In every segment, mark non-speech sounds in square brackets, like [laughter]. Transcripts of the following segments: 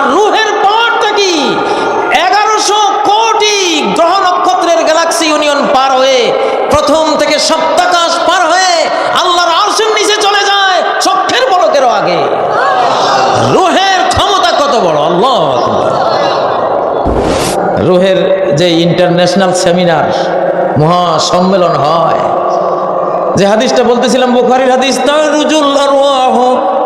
আর রুহের পাওয়ারটা কি এগারোশো কোটি গ্রহ নক্ষত্রের গ্যালাক্সি ইউনিয়ন পার হয়ে প্রথম থেকে সপ্তাকাশ পার হয়ে আল্লাহর আরশের নিচে চলে যায় চক্ষের পলকেরও আগে। রুহের ক্ষমতা কত বড়? আল্লাহ রুহের যে ইন্টারন্যাশনাল সেমিনার মহা সম্মেলন হয়। যে হাদিসটা বলতেছিলাম, বুখারীর হাদিস তারুজুল আরওয়াহ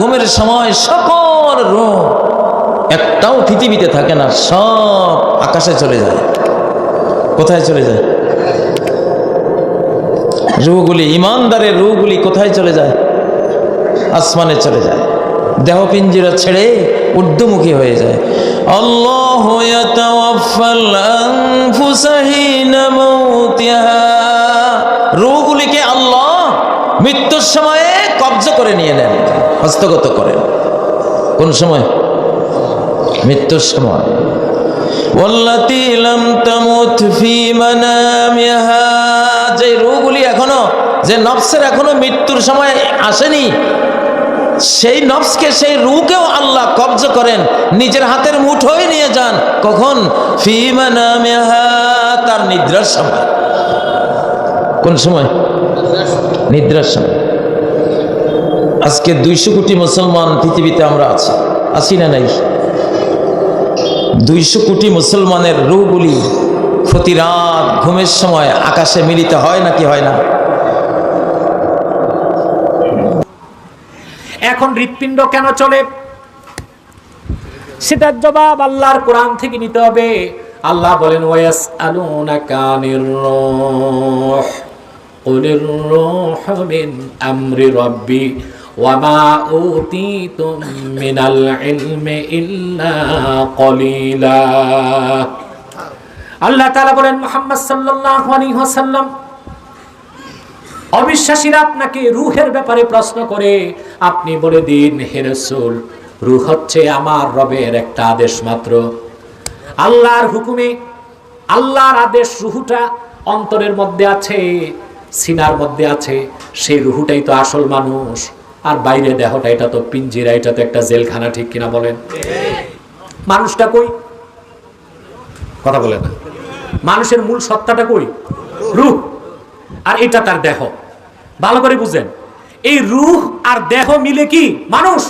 ঘুমের সময় সকল রূহ একটাও পৃথিবীতে থাকে না, সব আকাশে চলে যায়। কোথায় চলে যায়? রুহগুলি ইমানদারের রুহগুলি কোথায় চলে যায়? আসমানে চলে যায়। দেহ পিঞ্জিরা ছেড়ে ঊর্ধ্বমুখী হয়ে যায়। আল্লাহ রুহগুলিকে আল্লাহ মৃত্যুর সময়ে কব্জ করে নিয়ে নেন। হস্তগত করেন কোন সময়? মৃত্যুর সময়। যে রুহগুলি এখনও, যে নফসের এখনও মৃত্যুর সময় আসেনি, সেই নফসকে, সেই রুকেও আল্লাহ কবজ করেন। নিজের হাতের মুঠোয় নিয়ে যান। কখন? তার নিদ্রার সময়। কোন সময়? নিদ্রার সময়। আজকে দুইশো কোটি মুসলমান পৃথিবীতে আমরা আছি। আছি না নাই? দুইশো কোটি মুসলমানের রুগুলি প্রতি রাত ঘুমের সময় আকাশে মিলিত হয় নাকি হয় না? এখন হৃৎপিণ্ড কেন চলে? সেটার জবাব আল্লাহর কোরআন থেকে নিতে হবে। আল্লাহ বলেন ওয়াস আলুনাকা নির্রূহ কুলির রূহ মিন আমরি রাব্বি। ওয়ামা উতিতুম মিনাল ইলমি ইল্লা কলিলা আল্লাহ তাআলা বলেন, মুহাম্মদ সাল্লাল্লাহু আলাইহি অবিশ্বাসীরা আপনাকে রুহের ব্যাপারে প্রশ্ন করে, আপনি বলে দিন, হে রসুল, রুহ হচ্ছে আমার রবের একটা আদেশ মাত্র। আল্লাহর হুকুমে, আল্লাহর আদেশ রুহুটা অন্তরের মধ্যে আছে, সিনার মধ্যে আছে, সেই রুহুটাই তো আসল মানুষ। আর বাইরে দেহটা এটা তো পিঞ্জিরা এটা তো একটা জেলখানা ঠিক কিনা বলেন? মানুষটা কই? কথা বলে না। মানুষের মূল সত্তাটা কই? রুহ। আর এটা তার দেহ। ভালো করে বুঝেন। এই রুহ আর দেহ মিলে কি? মানুষ।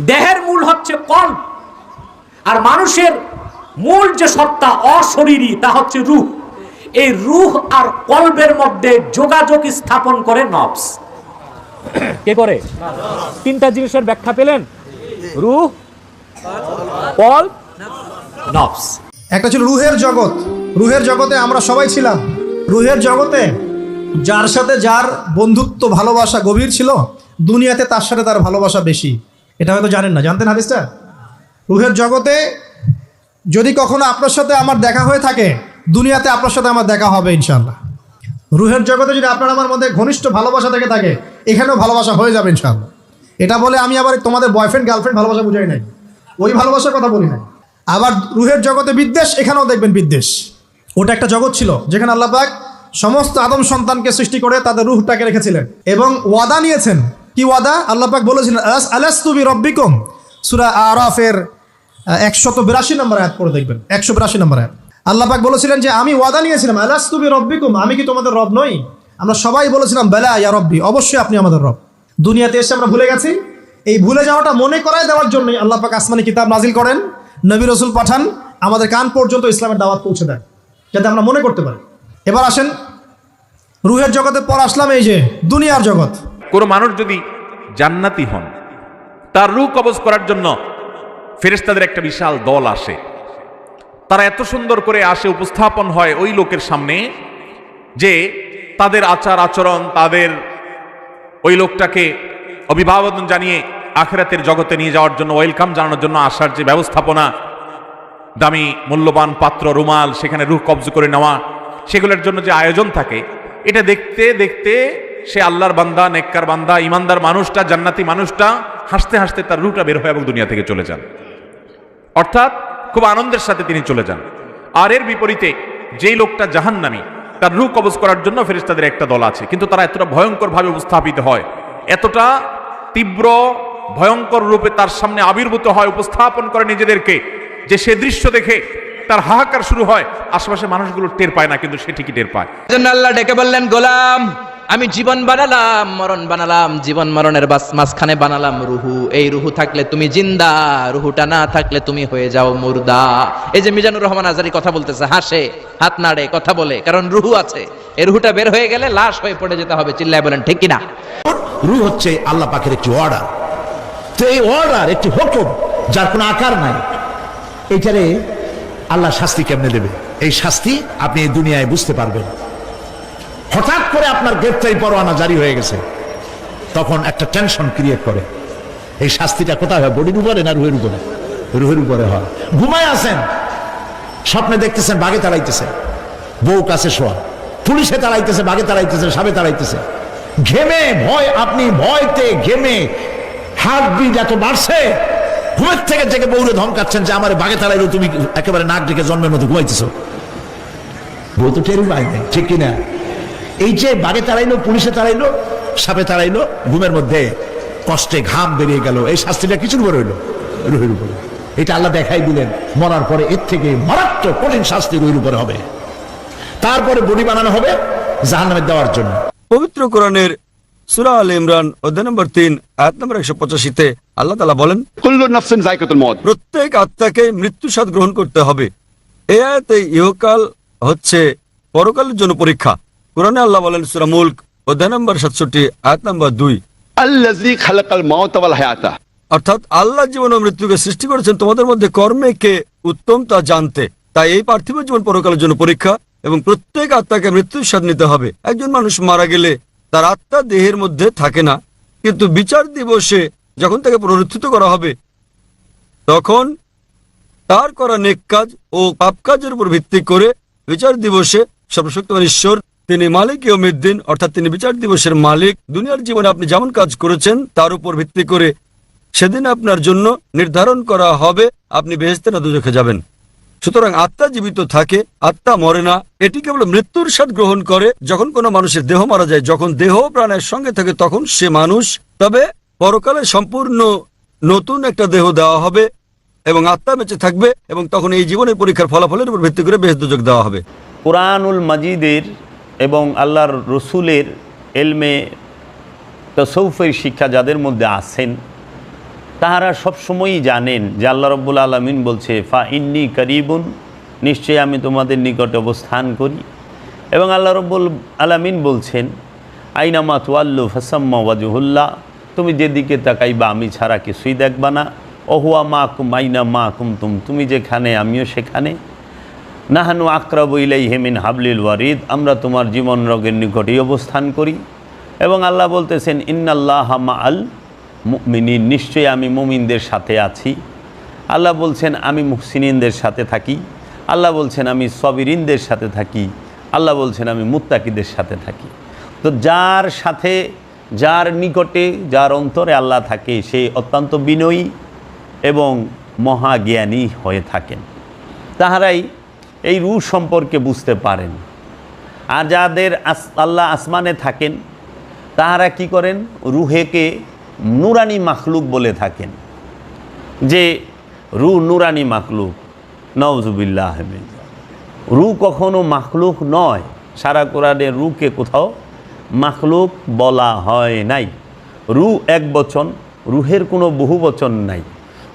দেহের মূল হচ্ছে কল্প। আর মানুষের মূল যে সত্তা অশরীরী তা হচ্ছে রুহ। এই রুহ আর কল্পের মধ্যে যোগাযোগ স্থাপন করে নবস কে করে? তিনটা জিনিসের ব্যাখ্যা পেলেন? রুহ কল্প নবস। একটা ছিল রুহের জগৎ। রুহের জগতে আমরা সবাই ছিলাম। রুহের জগতে যার সাথে যার বন্ধুত্ব, ভালোবাসা গভীর ছিল, দুনিয়াতে তার সাথে তার ভালোবাসা বেশি। এটা হয়তো জানেন না। জানতেন হাদিসটা? রুহের জগতে যদি কখনো আপনার সাথে আমার দেখা হয়ে থাকে, দুনিয়াতে আপনার সাথে আমার দেখা হবে ইনশাল্লাহ রুহের জগতে যদি আপনার আমার মধ্যে ঘনিষ্ঠ ভালোবাসা থেকে থাকে, এখানেও ভালোবাসা হয়ে যাবে ইনশাল্লাহ এটা বলে আমি আবার তোমাদের বয়ফ্রেন্ড গার্লফ্রেন্ড ভালোবাসা বুঝাই নাই। ওই ভালোবাসার কথা বলি নাই। আবার রুহের জগতে বিদ্বেষ, এখানেও দেখবেন বিদ্বেষ। ওটা একটা জগৎ ছিল, যেখানে আল্লাহ পাক সমস্ত আদম সন্তানকে সৃষ্টি করে তাদের রুহটাকে রেখেছিলেন এবং ওয়াদা নিয়েছেন। কি ওয়াদা? আল্লাহ পাক বলেছিলেন আলাস্তুবি রব্বিকুম সুরা আরাফের একশত বিরাশি নম্বর আয়াত পড়ে দেখবেন। একশো বিরাশি নম্বর আয়াত। আল্লাহ পাক বলেছিলেন যে, আমি ওয়াদা নিয়েছিলাম আলাস্তুবি রব্বিকুম আমি কি তোমাদের রব নই? আমরা সবাই বলেছিলাম, বেলা ইয়া রব্বি অবশ্যই আপনি আমাদের রব দুনিয়াতে এসে আমরা ভুলে গেছি। এই ভুলে যাওয়াটা মনে করায় দেওয়ার জন্যই আল্লাহ পাক আসমানি কিতাব নাজিল করেন, নবী রসুল পাঠান, আমাদের কান পর্যন্ত ইসলামের দাওয়াত পৌঁছে দেয় যাতে আমরা মনে করতে পারি। এবার আসেন, রুহের জগতে পর আসলাম এই যে, দুনিয়ার জগৎ। কোনো মানুষ যদি জান্নাতি হন, তার রূহ কবজ করার জন্য ফেরেশতাদের একটা বিশাল দল আসে। তারা এত সুন্দর করে আসে, উপস্থাপন হয় ওই লোকের সামনে যে তাদের আচার আচরণ, তাদের ওই লোকটাকে অভিভাবন জানিয়ে আখেরাতের জগতে নিয়ে যাওয়ার জন্য, ওয়েলকাম জানানোর জন্য আসার যে ব্যবস্থাপনা, দামি, মূল্যবান পাত্র, রুমাল, সেখানে রুহ কবজ করে নেওয়া, সেগুলোর জন্য যে আয়োজন থাকে, এটা দেখতে দেখতে সে আল্লাহর বান্দা, নেককার বান্দা, ইমানদার মানুষটা, জান্নাতি মানুষটা, হাসতে হাসতে তার রুহটা বের হয় এবং দুনিয়া থেকে চলে যান। অর্থাৎ খুব আনন্দের সাথে তিনি চলে যান। আর এর বিপরীতে যেই লোকটা জাহান্নামী, তার রূপ কবজ করার জন্য ফেরেশতাদের একটা দল আছে। কিন্তু তারা এতটা ভয়ঙ্করভাবে উপস্থাপিত হয়, এতটা তীব্র ভয়ঙ্কর রূপে তার সামনে আবির্ভূত হয়, উপস্থাপন করে নিজেদেরকে, যে সে দৃশ্য দেখে তার হাহাকার শুরু হয় আশেপাশে মানুষগুলো টের পায় না, কিন্তু সে ঠিকই টের পায়। আল্লাহ ডেকে বললেন, গোলাম আমি জীবন বানালাম, মরণ বানালাম, জীবন মরণের মাঝখানে বানালাম রুহু। এই রুহু থাকলে তুমি জিন্দা, রুহুটা না থাকলে তুমি হয়ে যাও মুর্দা। এই যে মিজানুর রহমান আজারি কথা বলতেছে, হাসে, হাত নাড়ে, কথা বলে, কারণ রুহু আছে। এই রুহুটা বের হয়ে গেলে লাশ হয়ে পড়ে যেতে হবে, চিল্লায় বলেন, ঠিক কিনা? রু হচ্ছে আল্লাহ পাকের একটি অর্ডার তো এই অর্ডার একটি হুকুম, যার কোনো আকার নাই, এইটারে আল্লাহ শাস্তি কেমনে দেবে? এই শাস্তি আপনি এই দুনিয়ায় বুঝতে পারবেন। হঠাৎ করে আপনার গ্রেপ্তারি পরোয়ানা জারি হয়ে গেছে। তখন একটা টেনশন ক্রিয়েট করে। এই শাস্তিটা কোথায় হয়? বডির উপরে না রুহের উপরে? রুহের উপরে হয়। ঘুমায় আছেন। স্বপ্নে দেখতেছেন, বাগে তাড়াইতেছে বউ কাছে শোয়া। পুলিশে তাড়াইতেছে বাগে তাড়াইতেছে সাবে তাড়াইতেছে ঘেমে, ভয়, আপনি ভয়তে ঘেমে হার্ট বিট এত বাড়ছে। ঘুমের থেকে থেকে বউরে ধমকাচ্ছেন যে, আমার বাগে তাড়াইলো তুমি একেবারে নাক ডেকে জন্মের মতো ঘুমাইতেছো। বউ তো টেরই পায় নাই, ঠিক কিনা? এই যে বাগে তাড়াইলো পুলিশে তাড়াইলো সাপে তাড়াইলো ঘুমের মধ্যে কষ্টে ঘাম বেরিয়ে গেল। এই শাস্তিটা কিছুর উপরে হইল? রুহের উপরে। এটা আল্লাহ দেখাই দিলেন। মরার পরে এর থেকে মারাত্মক কঠিন শাস্তি রুহের উপরে হবে। তারপরে বডি বানানো হবে জাহান্নামে দেওয়ার জন্য। পবিত্র কোরআনের সুরা আল ইমরান অধ্যায় নম্বর তিন আয়াত নম্বর একশো পঁচাশিতে আল্লাহ তালা বলেন কুল্লু নাফসিন জায়কাতুল মউত প্রত্যেক আত্মাকে মৃত্যু স্বাদ গ্রহণ করতে হবে। এই আয়াতে ইহকাল হচ্ছে পরকালের জন্য পরীক্ষা। কোরআনে আল্লাহ বলেন সুরা মুল্ক অধ্যায় নম্বর সাতষট্টি আয়াত নম্বর দুই। অর্থাৎ আল্লাহ জীবন ও মৃত্যুকে সৃষ্টি করেছেন তোমাদের মধ্যে কর্মে কে উত্তম তা জানতে। তাই এই পার্থিব জীবন পরকালের জন্য পরীক্ষা এবং প্রত্যেক আত্মাকে মৃত্যুর স্বাদ নিতে হবে। একজন মানুষ মারা গেলে তার আত্মা দেহের মধ্যে থাকে না। কিন্তু বিচার দিবসে যখন তাকে পুনরুত্থিত করা হবে তখন তার করা নেক কাজ ও পাপ কাজের উপর ভিত্তি করে বিচার দিবসে সর্বশক্তিমান ঈশ্বর তিনি মালিক ইয়মিদ্দিন অর্থাৎ তিনি বিচার দিবসের মালিক। দুনিয়ার জীবনে আপনি যেমন কাজ করেছেন, তার উপর ভিত্তি করে সেদিন আপনার জন্য নির্ধারণ করা হবে। আপনি বেহেস্তে না দুজখে যাবেন। সুতরাং আত্মা জীবিত থাকে, আত্মা মরে না। এটি কেবল মৃত্যুর স্বাদ গ্রহণ করে। যখন কোনো মানুষের দেহ মারা যায়, যখন দেহ প্রাণের সঙ্গে থাকে, তখন সে মানুষ। তবে পরকালে সম্পূর্ণ নতুন একটা দেহ দেওয়া হবে এবং আত্মা বেঁচে থাকবে এবং তখন এই জীবনের পরীক্ষার ফলাফলের উপর ভিত্তি করে বেহেস্ত দুজক দেওয়া হবে। কোরআনুল মাজিদের এবং আল্লাহর রসুলের এলমে তসৌফের শিক্ষা যাদের মধ্যে আছেন, তাহারা সবসময়ই জানেন যে আল্লাহ রব্বুল আলমিন বলছে, ফা ইন্নি করিবুন নিশ্চয়ই আমি তোমাদের নিকটে অবস্থান করি। এবং আল্লাহ রব্বুল আলমিন বলছেন আইনামা তুয়াল্লু ফাসাম্মা ওয়াজুহুল্লাহ তুমি যেদিকে তাকাইবা আমি ছাড়া কিছুই দেখবা না। অহুয়া মা কুম আইনা মা কুম তুম তুমি যেখানে আমিও সেখানে। নাহানু আকরাবু ইলাই হেমিন হাবলিল ওয়ারিদ, আমরা তোমার জীবন রোগের নিকটেই অবস্থান করি। এবং আল্লাহ বলতেছেন, ইন্নাল্লাহ মা আল মুমিনিন, নিশ্চয়ই আমি মুমিনদের সাথে আছি। আল্লাহ বলছেন, আমি মুহসিনিনদের সাথে থাকি। আল্লাহ বলছেন, আমি সবিরিনদের সাথে থাকি। আল্লাহ বলছেন, আমি মুত্তাকিদের সাথে থাকি। তো যার সাথে, যার নিকটে, যার অন্তরে আল্লাহ থাকে, সে অত্যন্ত বিনয়ী এবং মহাজ্ঞানী হয়ে থাকেন। তাহারাই এই রু সম্পর্কে বুঝতে পারেন। আর যাদের আস, আল্লাহ আসমানে থাকেন, তাহারা কি করেন? রুহেকে নুরানি মাখলুক বলে থাকেন। যে রু নুরানি মাখলুক নওজুবিল্লাহ রু কখনো মাখলুক নয়, সারা কোরআনে রুকে কোথাও মাখলুক বলা হয় নাই। রু এক বচন, রুহের কোনো বহু বচন নাই।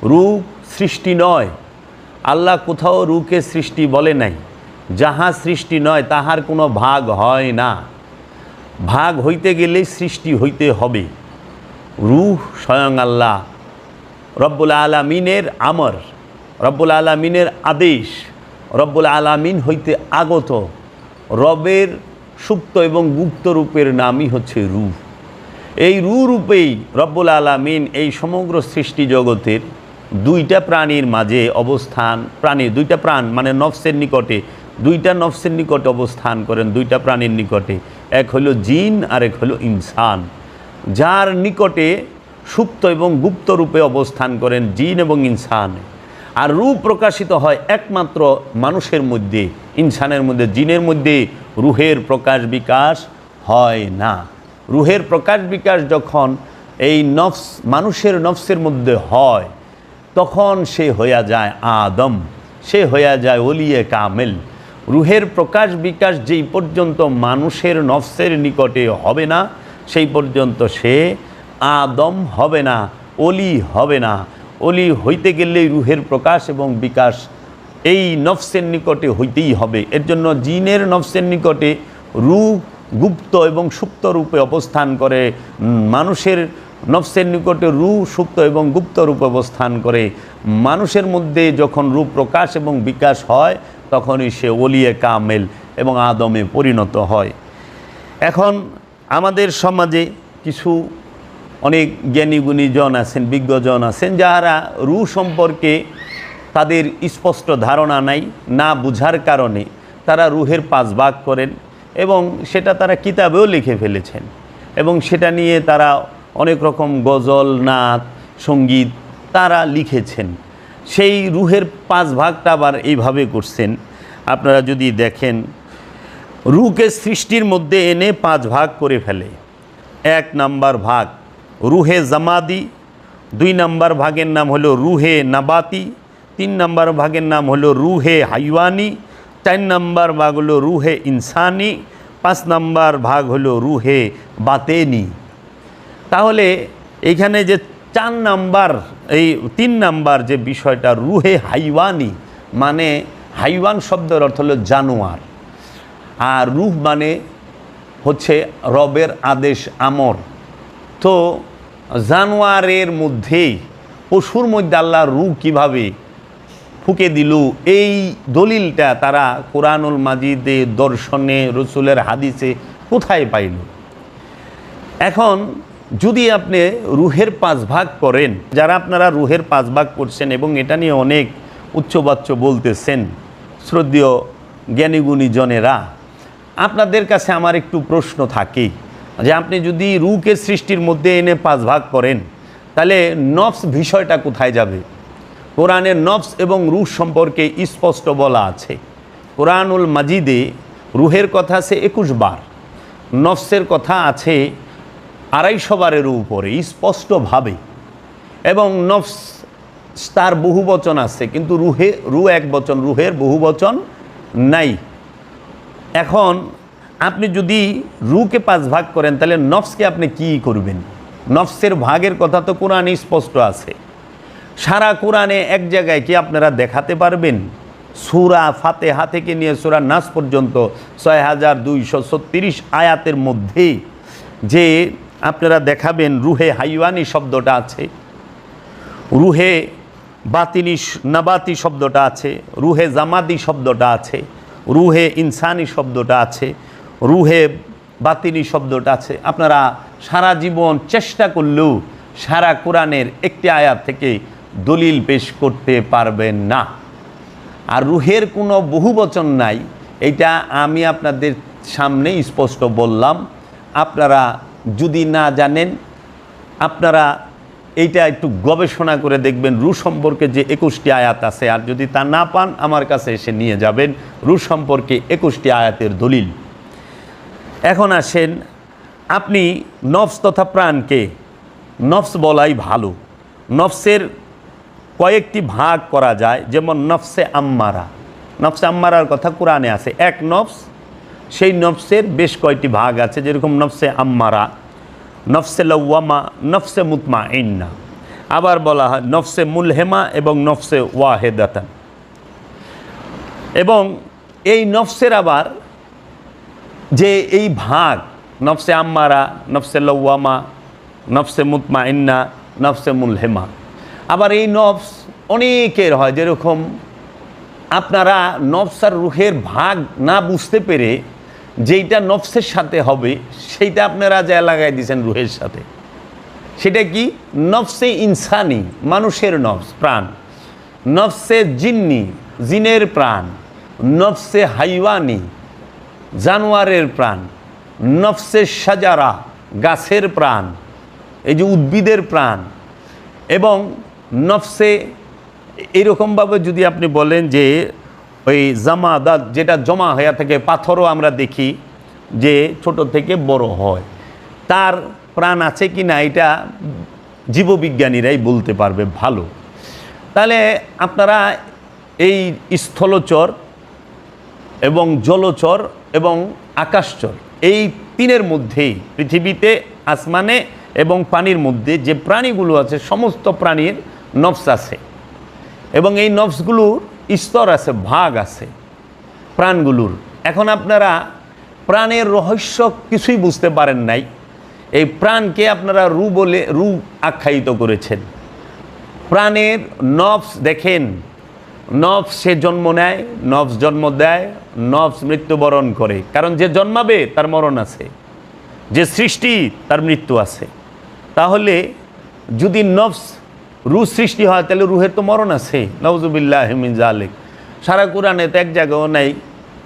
রু সৃষ্টি নয় আল্লাহ কোথাও রুকে সৃষ্টি বলে নাই। যাহা সৃষ্টি নয়, তাহার কোনো ভাগ হয় না। ভাগ হইতে গেলে সৃষ্টি হইতে হবে। রুহ স্বয়ং আল্লাহ। রব্বুল আলামিনের আমর। রব্বুল আলামিনের আদেশ। রব্বুল আলামিন হইতে আগত। রবের সুপ্ত এবং গুপ্ত রূপের নামই হচ্ছে রূপ এই রু রূপেই রব্বুল আলামিন এই সমগ্র সৃষ্টি জগতের দুইটা প্রাণীর মাঝে অবস্থান, প্রাণী, দুইটা প্রাণ মানে নফসের নিকটে, দুইটা নফসের নিকটে অবস্থান করেন দুইটা প্রাণীর নিকটে। এক হলো জিন আর এক হলো ইনসান। যার নিকটে সুপ্ত এবং গুপ্ত রূপে অবস্থান করেন জিন এবং ইনসান। আর রূপ প্রকাশিত হয় একমাত্র মানুষের মধ্যে, ইনসানের মধ্যে, জিনের মধ্যে। রুহের প্রকাশ বিকাশ হয় না। রুহের প্রকাশ বিকাশ যখন এই নফস, মানুষের নফসের মধ্যে হয় তখন সে হইয়া যায় আদম, সে হইয়া যায় ওলিয়ে কামেল। রুহের প্রকাশ বিকাশ যেই পর্যন্ত মানুষের নফসের নিকটে হবে না, সেই পর্যন্ত সে আদম হবে না, অলি হবে না। অলি হইতে গেলেই রুহের প্রকাশ এবং বিকাশ এই নফসের নিকটে হইতেই হবে। এর জন্য জিনের নফসের নিকটে রূপ গুপ্ত এবং সুপ্ত রূপে অবস্থান করে মানুষের নফসের নিকটে রু সুপ্ত এবং গুপ্ত রূপে অবস্থান করে। মানুষের মধ্যে যখন রূপ প্রকাশ এবং বিকাশ হয়, তখনই সে ওলিয়ে কামেল এবং আদমে পরিণত হয়। এখন আমাদের সমাজে কিছু অনেক জ্ঞানী গুণীজন আছেন, বিজ্ঞজন আছেন যারা রু সম্পর্কে তাদের স্পষ্ট ধারণা নাই, না বুঝার কারণে তারা রুহের পাঁচ ভাগ করেন এবং সেটা তারা কিতাবেও লিখে ফেলেছেন এবং সেটা নিয়ে তারা অনেক রকম গজল, নাচ, সংগীত তারা লিখেছেন। সেই রুহের পাঁচ ভাগটা আবার এইভাবে করছেন। আপনারা যদি দেখেন রুকে সৃষ্টির মধ্যে এনে পাঁচ ভাগ করে ফেলে। এক নাম্বার ভাগ রুহে জামাদি, দুই নাম্বার ভাগের নাম হলো রুহে নাবাতি, তিন নাম্বার ভাগের নাম হলো রুহে হাইওয়ানি, চার নাম্বার ভাগ হলো রুহে ইনসানি, পাঁচ নাম্বার ভাগ হলো রুহে বাতেনি। তাহলে এইখানে যে চার নাম্বার, এই তিন নাম্বার যে বিষয়টা, রুহে হাইওয়ানি মানে হাইওয়ান শব্দের অর্থ হলো জানোয়ার। আর রুহ মানে হচ্ছে রবের আদেশ আমর। তো জানোয়ারের মধ্যেই, পশুর মধ্যে আল্লাহ রু কীভাবে ফুকে দিল, এই দলিলটা তারা কোরআনুল মাজিদে, দর্শনে, রসুলের হাদিসে কোথায় পাইল? এখন যদি আপনি রুহের পাঁচ ভাগ করেন যারা আপনারা রুহের পাঁচ ভাগ করছেন এবং এটা নিয়ে অনেক উচ্চবাচ্য বলতেছেন, শ্রদ্ধীয় জ্ঞানীগুণী জনেরা আপনাদের কাছে আমার একটু প্রশ্ন থাকে যে আপনি যদি রুকে সৃষ্টির মধ্যে এনে পাঁচ ভাগ করেন, তাহলে নফস বিষয়টা কোথায় যাবে? কোরআনের নফস এবং রুহ সম্পর্কে স্পষ্ট বলা আছে। কোরআনুল মাজিদে রুহের কথা আছে একুশ বার, নফসের কথা আছে আড়াইশো বারের উপরে, স্পষ্টভাবে। এবং নফস তার বহু বচন আছে, কিন্তু রুহে, রু এক বচন, রুহের বহু বচন নাই। এখন আপনি যদি রুকে পাঁচ ভাগ করেন, তাহলে নফসকে আপনি কি করবেন? নফসের ভাগের কথা তো কোরআনে স্পষ্ট আছে। সারা কোরআনে এক জায়গায় কি আপনারা দেখাতে পারবেন? সুরা ফাতেহা থেকে নিয়ে সুরা নাস পর্যন্ত ছয় হাজার দুইশো ছত্রিশ আয়াতের মধ্যে যে আপনারা দেখাবেন রুহে হাইওয়ানি শব্দটা আছে, রুহে বাতিনি নাবাতি শব্দটা আছে, রুহে জামাদি শব্দটা আছে, রুহে ইনসানি শব্দটা আছে, রুহে বাতিনি শব্দটা আছে। আপনারা সারা জীবন চেষ্টা করলেও সারা কোরআনের একটি আয়াত থেকে দলিল পেশ করতে পারবেন না। আর রুহের কোনো বহুবচন নাই, এটা আমি আপনাদের সামনে স্পষ্ট বললাম। আপনারা যদি না জানেন, আপনারা এইটা একটু গবেষণা করে দেখবেন, রু সম্পর্কে যে একুশটি আয়াত আছে। আর যদি তা না পান, আমার কাছে এসে নিয়ে যাবেন, রু সম্পর্কে একুশটি আয়াতের দলিল। এখন আসেন, আপনি নফস তথা প্রাণকে, নফস বলাই ভালো। নফসের কয়েকটি ভাগ করা যায়, যেমন নফসে আম্মারা। নফসে আম্মারার কথা কোরআনে আছে। এক নফস সেই নফসের বেশ কয়টি ভাগ আছে, যেরকম নফসে আম্মারা, নফসে লওয়ামা নফসে মুতমা ইন্না আবার বলা হয় নফসে মুলহেমা এবং নফসে ওয়াহেদাতান এবং এই নফসের আবার যে এই ভাগ, নফসে আম্মারা, নফসে লওয়ামা নফসে মুতমা ইন্না নফসে মুলহেমা। আবার এই নফস অনেকের হয়, যেরকম আপনারা নফসার রুহের ভাগ না বুঝতে পেরে যেইটা নফসের সাথে হবে, সেইটা আপনারা যা লাগাই দিয়েছেন রুহের সাথে। সেটা কি? নফসে ইনসানি, মানুষের নফস, প্রাণ। নফসে জিন্নি, জিনের প্রাণ। নফসে হাইওয়ানি, জানোয়ারের প্রাণ। নফসে সাজারা, গাছের প্রাণ, এই যে উদ্ভিদের প্রাণ। এবং নফসে এরকমভাবে যদি আপনি বলেন যে ওই জামাদাত যেটা জমা হয়ে থাকে, পাথরও আমরা দেখি যে ছোট থেকে বড় হয়। তার প্রাণ আছে কি না এটা জীববিজ্ঞানীরাই বলতে পারবে ভালো। তাহলে আপনারা এই স্থলচর এবং জলচর এবং আকাশচর এই তিনের মধ্যেই, পৃথিবীতে, আসমানে এবং পানির মধ্যে যে প্রাণীগুলো আছে, সমস্ত প্রাণীর নফস আছে। এবং এই নফসগুলোর স্তর আছে, ভাগ আছে, প্রাণগুলোর। এখন আপনারা প্রাণের রহস্য কিছুই বুঝতে পারেন নাই। এই প্রাণকে আপনারা রু বলে, রু আখ্যায়িত করেছেন। প্রাণের নফস দেখেন, নফস সে জন্ম নেয়, নফস জন্ম দেয়, নফস মৃত্যুবরণ করে। কারণ যে জন্মাবে, তার মরণ আছে। যে সৃষ্টি, তার মৃত্যু আছে। তাহলে যদি নফস রু সৃষ্টি হয়, তাহলে রুহের তো মরণ আছে। নওজুবিল্লাহ হিমিন জালেক সারা কোরআনে তো এক জায়গাও নাই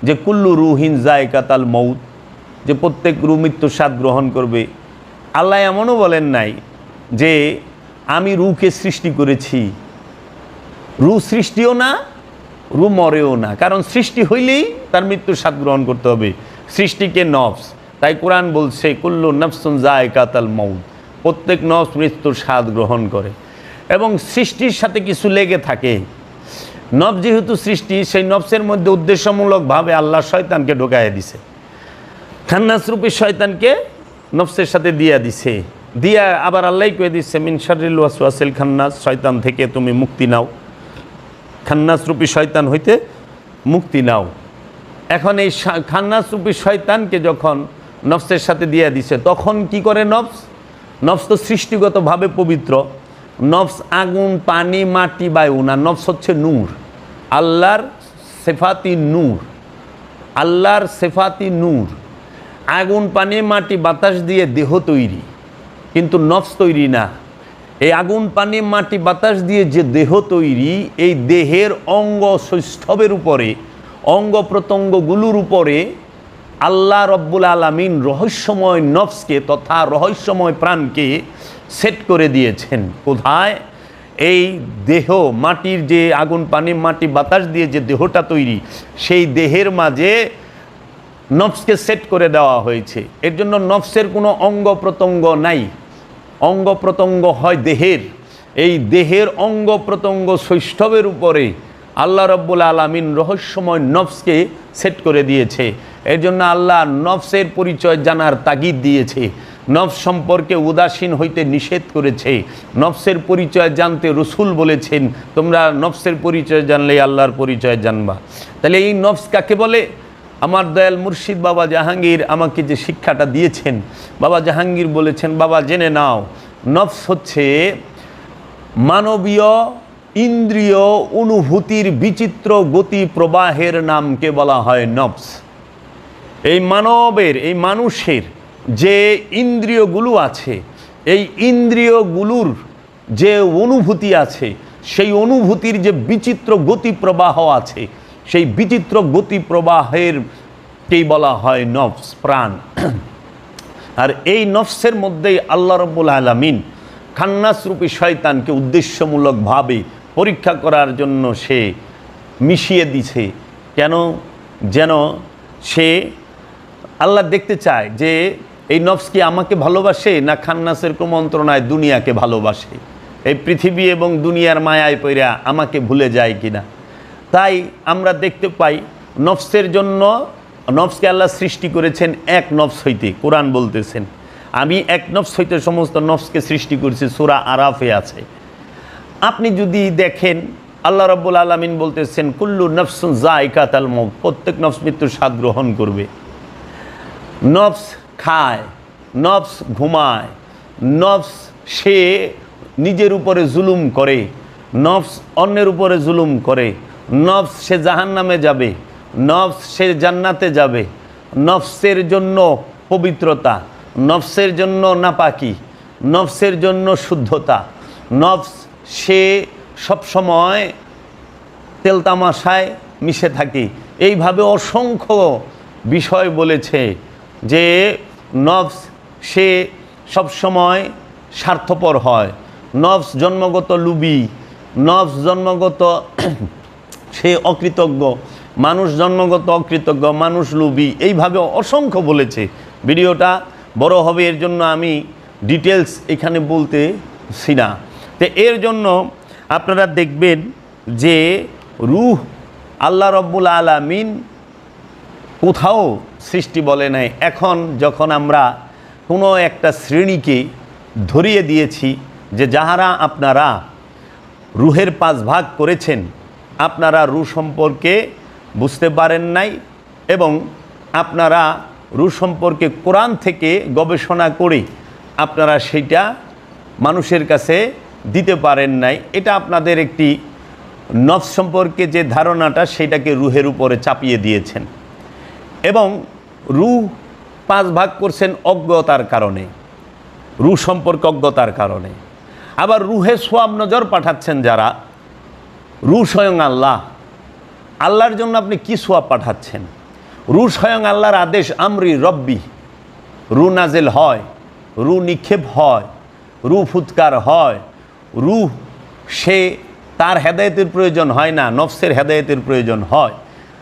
যে কুল্লু রুহিন জায়কাতাল মৌত যে প্রত্যেক রু মৃত্যুর স্বাদ গ্রহণ করবে। আল্লাহ এমনও বলেন নাই যে, আমি রুকে সৃষ্টি করেছি। রু সৃষ্টিও না রু মরেও না। কারণ সৃষ্টি হইলেই তার মৃত্যুর স্বাদ গ্রহণ করতে হবে। সৃষ্টিকে নফস। তাই কোরআন বলছে, কুল্লু নফসুন যায় কাতাল মৌদ প্রত্যেক নফস মৃত্যুর স্বাদ গ্রহণ করে। এবং সৃষ্টির সাথে কিছু লেগে থাকে। নফ যেহেতু সৃষ্টি, সেই নফসের মধ্যে উদ্দেশ্যমূলকভাবে আল্লাহ শয়তানকে ঢোকায় দিছে। খান্নাসরূপী শয়তানকে নফসের সাথে দিয়া দিছে। দিয়া আবার আল্লাহ কয়ে দিচ্ছে মিনসারিল ওয়াসওয়াসিল খান্নাস, শয়তান থেকে তুমি মুক্তি নাও। খান্নাসরূপী শয়তান হইতে মুক্তি নাও। এখন এই খান্নাসরূপী শয়তানকে যখন নফসের সাথে দিয়ে দিছে, তখন কি করে নফস নফস তো সৃষ্টিগতভাবে পবিত্র। নফস আগুন, পানি, মাটি, বায়ু, না, নফস হচ্ছে নূর। আল্লাহর সেফাতি নূর। আল্লাহর সেফাতি নূর। আগুন, পানি, মাটি, বাতাস দিয়ে দেহ তৈরি। কিন্তু নফস তৈরি না। এই আগুন, পানি, মাটি, বাতাস দিয়ে যে দেহ তৈরি, এই দেহের অঙ্গ সৌষ্ঠবের উপরে, অঙ্গ প্রত্যঙ্গগুলোর উপরে আল্লাহ রব্বুল আলমিন রহস্যময় নফসকে তথা রহস্যময় প্রাণকে সেট করে দিয়েছেন। কোথায়? এই দেহ, মাটির যে আগুন, পানি, মাটি, বাতাস দিয়ে যে দেহটা তৈরি, সেই দেহের মাঝে নফসকে সেট করে দেওয়া হয়েছে। এর জন্য নফসের কোনো অঙ্গ প্রত্যঙ্গ নাই। অঙ্গ প্রত্যঙ্গ হয় দেহের। এই দেহের অঙ্গ প্রত্যঙ্গ শৈষ্ঠবের উপরে আল্লাহ রব্বুল আলমিন রহস্যময় নফসকে সেট করে দিয়েছে। এর জন্য আল্লাহ নফসের পরিচয় জানার তাগিদ দিয়েছে। নফস সম্পর্কে উদাসীন হইতে নিষেধ করেছে। নফসের পরিচয় জানতে রসুল বলেছেন, তোমরা নফসের পরিচয় জানলে আল্লাহর পরিচয় জানবা। তাহলে এই নফস কাকে বলে? আমার দয়াল মুর্শিদ বাবা জাহাঙ্গীর আমাকে যে শিক্ষাটা দিয়েছেন, বাবা জাহাঙ্গীর বলেছেন, বাবা, জেনে নাও, নফস হচ্ছে মানবীয় ইন্দ্রিয় অনুভূতির বিচিত্র গতি প্রবাহের নামকে বলা হয় নফস। এই মানবের, এই মানুষের যে ইন্দ্রিয়গুলো আছে, এই ইন্দ্রিয়গুলোর যে অনুভূতি আছে, সেই অনুভূতির যে বিচিত্র গতি প্রবাহ আছে, সেই বিচিত্র গতি প্রবাহের কেই বলা হয় নফস, প্রাণ। আর এই নফসের মধ্যেই আল্লাহ রব্বুল আলমিন খান্নাসরূপী শয়তানকে উদ্দেশ্যমূলকভাবে পরীক্ষা করার জন্য সে মিশিয়ে দিছে। কেন? যেন সে আল্লাহ দেখতে চায় যে এই নফস কি আমাকে ভালোবাসে না খান্নাসের কুমন্ত্রণায় দুনিয়াকে ভালোবাসে? এই পৃথিবী এবং দুনিয়ার মায়ায় পইরা আমাকে ভুলে যায় কিনা? তাই আমরা দেখতে পাই নফসের জন্য নফসকে আল্লাহ সৃষ্টি করেছেন এক নফস হইতে, কোরআন বলতেছেন। আমি এক নফস হইতে সমস্ত নফসকে সৃষ্টি করেছি, সুরা আরাফে আছে। আপনি যদি দেখেন, আল্লাহ রব্বুল আলমিন বলতেছেন, কুল্লু নফসুন জায়কাত আল মৌত প্রত্যেক নফস মৃত্যুর স্বাদ গ্রহণ করবে। নফস খায়, নফস ঘুমায়, নফস সে নিজের উপরে জুলুম করে, নফস অন্যের উপরে জুলুম করে, নফস সে জাহান নামে যাবে, নফস সে জান্নাতে যাবে, নফসের জন্য পবিত্রতা, নফসের জন্য নাপাকি, নফসের জন্য শুদ্ধতা, নফস সে সবসময় তেলতামাশায় মিশে থাকি। এইভাবে অসংখ্য বিষয় বলেছে যে নফস, সে সবসময় স্বার্থপর হয়। নফস জন্মগত লুবি, নফস জন্মগত [clears throat] সে অকৃতজ্ঞ, মানুষ জন্মগত অকৃতজ্ঞ, মানুষ লুবি। এইভাবে অসংখ্য বলেছে। ভিডিওটা বড় হবে, এর জন্য আমি ডিটেলস এখানে বলতেছি না। তো এর জন্য আপনারা দেখবেন যে রুহ আল্লাহ রব্বুল আলামিন কোথাও সৃষ্টি বলে নাই। এখন যখন আমরা কোনো একটা শ্রেণীকে ধরিয়ে দিয়েছি যে যাহারা আপনারা রুহের পাঁচ ভাগ করেছেন, আপনারা রু সম্পর্কে বুঝতে পারেন নাই এবং আপনারা রু সম্পর্কে কোরআন থেকে গবেষণা করে আপনারা সেইটা মানুষের কাছে দিতে পারেন নাই। এটা আপনাদের একটি নফস সম্পর্কে যে ধারণাটা, সেটাকে রুহের উপরে চাপিয়ে দিয়েছেন। এবং রুহ পাঁচ ভাগ করছেন অজ্ঞতার কারণে। রু সম্পর্কে অজ্ঞতার কারণে। আবার রুহে সোয়াব নজর পাঠাচ্ছেন যারা রু স্বয়ং আল্লাহ। আল্লাহর জন্য আপনি কি সোয়াব পাঠাচ্ছেন? রু স্বয়ং আল্লাহর আদেশ, আমরি রব্বি। রু নাজেল হয় রু নিক্ষেপ হয় রু ফুৎকার হয়। রু সে তার হেদায়েতের প্রয়োজন হয় না, নফসের হেদায়েতের প্রয়োজন হয়।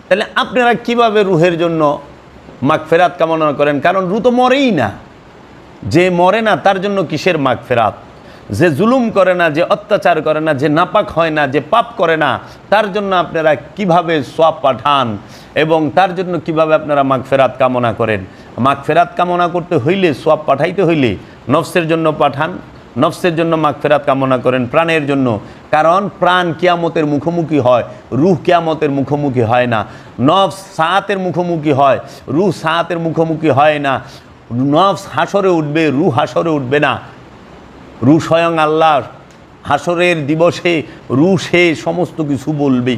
তাহলে আপনারা কীভাবে রুহের জন্য মাঘ ফেরাত কামনা করেন? কারণ রু তো মরেই না। যে মরে না, তার জন্য কিসের মাগফেরাত? যে জুলুম করে না, যে অত্যাচার করে না, যে নাপাক হয় না, যে পাপ করে না, তার জন্য আপনারা কীভাবে সোয়াব পাঠান এবং তার জন্য কীভাবে আপনারা মাগফেরাত কামনা করেন? মাঘ ফেরাত কামনা করতে হইলে সোয়াব পাঠাইতে হইলে নফসের জন্য পাঠান নফসের জন্য মাগফেরাত কামনা করেন, প্রাণের জন্য। কারণ প্রাণ কিয়ামতের মুখোমুখি হয়, রুহ কিয়ামতের মুখোমুখি হয় না। নফস সাহাতের মুখোমুখি হয়, রুহ সাহাতের মুখোমুখি হয় না। নফস হাসরে উঠবে, রুহ হাসরে উঠবে না। রু স্বয়ং আল্লাহ হাসরের দিবসে রু সে সমস্ত কিছু বলবে।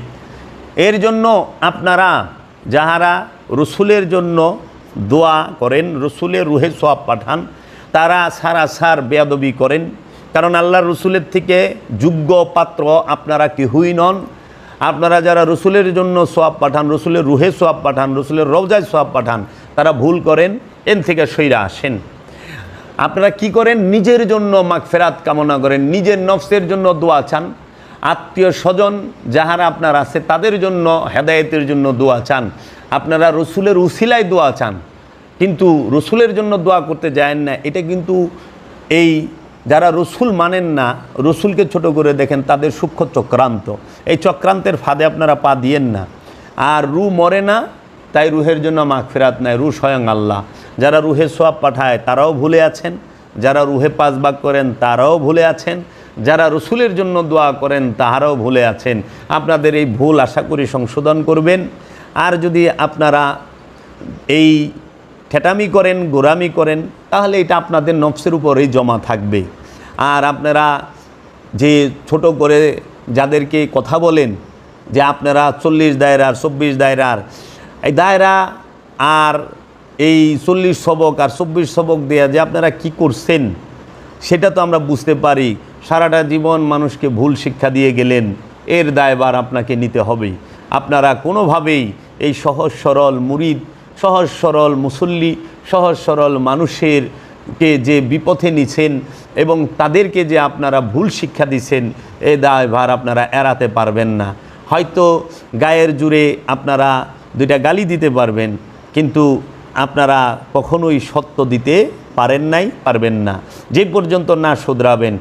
এর জন্য আপনারা যাহারা রসুলের জন্য দোয়া করেন, রসুলের রুহে সোয়াব পাঠান তারা সারা সার বেয়াদবি করেন। কারণ আল্লাহ রসুলের থেকে যোগ্য পাত্র আপনারা কেহই নন। আপনারা যারা রসুলের জন্য সোয়াব পাঠান, রসুলের রুহে সোয়াব পাঠান, রসুলের রওজায় সোয়াব পাঠান, তারা ভুল করেন এন থেকে সইরা আসেন। আপনারা কি করেন? নিজের জন্য মাগফেরাত কামনা করেন, নিজের নফসের জন্য দোয়া চান। আত্মীয় স্বজন যাহারা আপনার আছে, তাদের জন্য হেদায়েতের জন্য দোয়া চান। আপনারা রসুলের উসিলায় দোয়া চান। কিন্তু রসুলের জন্য দোয়া করতে যায়েন না, এটা কিন্তু এই যারা রসুল মানেন না, রসুলকে ছোট করে দেখেন তাদের সূক্ষ্ম চক্রান্ত। এই চক্রান্তের ফাঁদে আপনারা পা দিয়েন না। আর রু মরে না, তাই রুহের জন্য মাখ ফেরাত নাই, রু স্বয়ং আল্লাহ। যারা রুহে সোয়াব পাঠায়, তারাও ভুলে আছেন। যারা রুহে পাঁচ ভাগ করেন, তারাও ভুলে আছেন। যারা রসুলের জন্য দোয়া করেন, তাহারাও ভুলে আছেন। আপনাদের এই ভুল আশা করি সংশোধন করবেন। আর যদি আপনারা এই ঠেটামি করেন, গোরামি করেন, তাহলে এটা আপনাদের নফসের উপরেই জমা থাকবে। আর আপনারা যে ছোট করে যাদেরকে কথা বলেন, যে আপনারা চল্লিশ দায়রার, চব্বিশ দায়রার, এই দায়রা আর এই চল্লিশ সবক আর চব্বিশ সবক দেয়া যে আপনারা কি করছেন, সেটা তো আমরা বুঝতে পারি। সারাটা জীবন মানুষকে ভুল শিক্ষা দিয়ে গেলেন, এর দায়বার আপনাকে নিতে হবে। আপনারা কোনোভাবেই এই সহজ সরল, মুরিদ সহজ সরল মুসল্লি, সহজ সরল মানুষের কে যে বিপথে নিছেন এবং তাদেরকে যে আপনারা ভুল শিক্ষা দিছেন, এ দায়ভার আপনারা এড়াতে পারবেন না। হয়তো গায়ের জুড়ে আপনারা দুইটা গালি দিতে পারবেন, কিন্তু আপনারা কখনোই সত্য দিতে পারেন নাই, পারবেন না। যে পর্যন্ত না শুধরাবেন